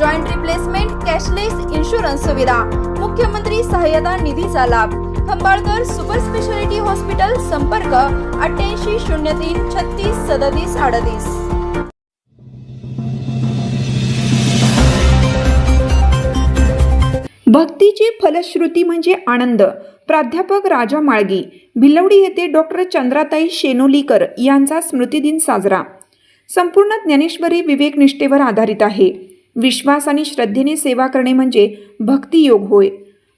Joint replacement cashless insurance सुविधा. मुख्यमंत्री सहाय्यता निधीचा लाभ. खंबाळकर सुपर स्पेशालिटी हॉस्पिटल संपर्क अठ्ठ्याऐंशी शून्य तीन छत्तीस सदतीस अडतीस. भक्तीची फलश्रुती म्हणजे आनंद. प्राध्यापक राजा माळगी. भिलवडी येथे डॉक्टर चंद्राताई शेनोलीकर यांचा स्मृतिदिन साजरा. संपूर्ण ज्ञानेश्वरी विवेकनिष्ठेवर आधारित आहे. विश्वास आणि श्रद्धेने सेवा करणे म्हणजे भक्तियोग होय.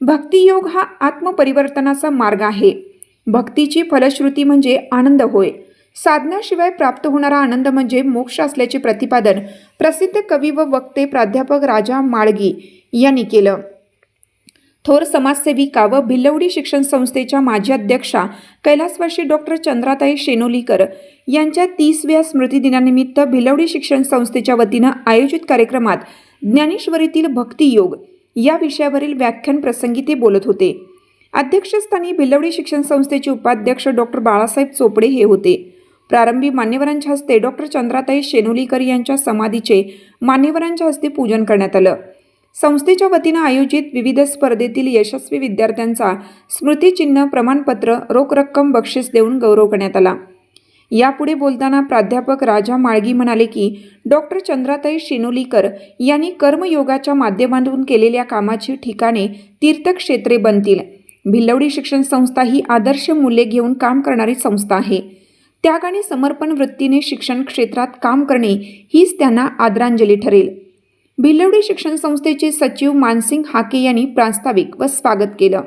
भक्तियोग हा आत्मपरिवर्तनाचा मार्ग आहे. भक्तीची फलश्रुती म्हणजे आनंद होय. साधनाशिवाय प्राप्त होणारा आनंद म्हणजे मोक्ष असल्याचे प्रतिपादन प्रसिद्ध कवी व वक्ते प्राध्यापक राजा माळगी यांनी केलं. थोर समाजसेविका व भिलवडी शिक्षण संस्थेच्या माजी अध्यक्षा कैलासवाशी डॉक्टर चंद्राताई शेनोलीकर यांच्या तीसव्या स्मृतिदिनानिमित्त भिलवडी शिक्षण संस्थेच्या वतीनं आयोजित कार्यक्रमात ज्ञानेश्वरीतील भक्तियोग या विषयावरील व्याख्यान प्रसंगी ते बोलत होते. अध्यक्षस्थानी भिलवडी शिक्षण संस्थेचे उपाध्यक्ष डॉक्टर बाळासाहेब चोपडे हे होते. प्रारंभी मान्यवरांच्या हस्ते डॉक्टर चंद्राताई शेनोलीकर यांच्या समाधीचे मान्यवरांच्या हस्ते पूजन करण्यात आलं. संस्थेच्या वतीनं आयोजित विविध स्पर्धेतील यशस्वी विद्यार्थ्यांचा स्मृतिचिन्ह प्रमाणपत्र रोख रक्कम बक्षीस देऊन गौरव करण्यात आला. यापुढे बोलताना प्राध्यापक राजा माळगी म्हणाले की डॉक्टर चंद्राताई शिनोलीकर यांनी कर्मयोगाच्या माध्यमातून केलेल्या कामाची ठिकाणे तीर्थक्षेत्रे बनतील. भिल्लवडी शिक्षण संस्था ही आदर्श मूल्ये घेऊन काम करणारी संस्था आहे. त्याग आणि समर्पण वृत्तीने शिक्षण क्षेत्रात काम करणे हीच त्यांना आदरांजली ठरेल. भिलवडी शिक्षण संस्थेचे सचिव मानसिंग हाके यांनी प्रास्ताविक व स्वागत केलं.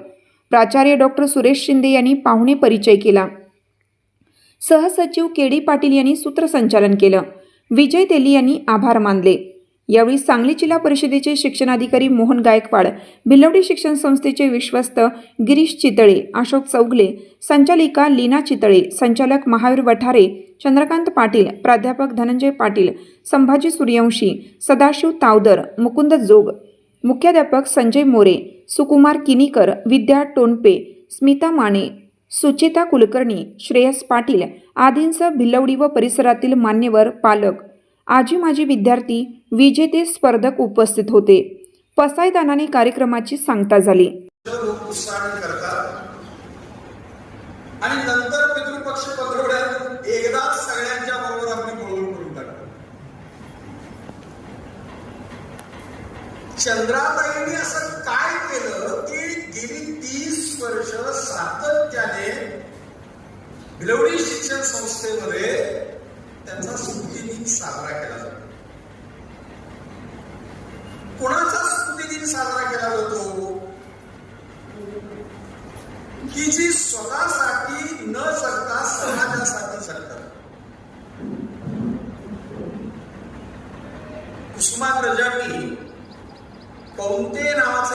प्राचार्य डॉक्टर सुरेश शिंदे यांनी पाहुणे परिचय केला. सहसचिव के डी पाटील यांनी सूत्रसंचालन केलं. विजय तेली यांनी आभार मानले. यावेळी सांगली जिल्हा परिषदेचे शिक्षणाधिकारी मोहन गायकवाड भिलवडी शिक्षण संस्थेचे विश्वस्त गिरीश चितळे अशोक चौगले संचालिका लीना चितळे संचालक महावीर वठारे चंद्रकांत पाटील प्राध्यापक धनंजय पाटील संभाजी सूर्यवंशी सदाशिव तावदर मुकुंद जोग मुख्याध्यापक संजय मोरे सुकुमार किनीकर विद्या टोनपे स्मिता माने सुचेता कुलकर्णी श्रेयस पाटील आदींसह भिलवडी व परिसरातील मान्यवर पालक आजी माजी विद्यार्थी विजेते स्पर्धक उपस्थित होते. पसायदानाने कार्यक्रमाची सांगता झाली. आणि नंतर पितृपक्ष पंधरवड्यात एकदा सगळ्यांच्या बरोबर आपली बोलून करून टाकतो चंद्राताईंनी असं काय केलं? की गेली तीस वर्ष सातत्याने भिलवडी शिक्षण संस्थेमध्ये त्यांचा स्मृतिदिन साजरा केला जातो कोणाचा दिन साजरा केला जातो की जी स्वतःसाठी न जगता समाजासाठी जगतात. उस्मान रजावी कौंते नावाचा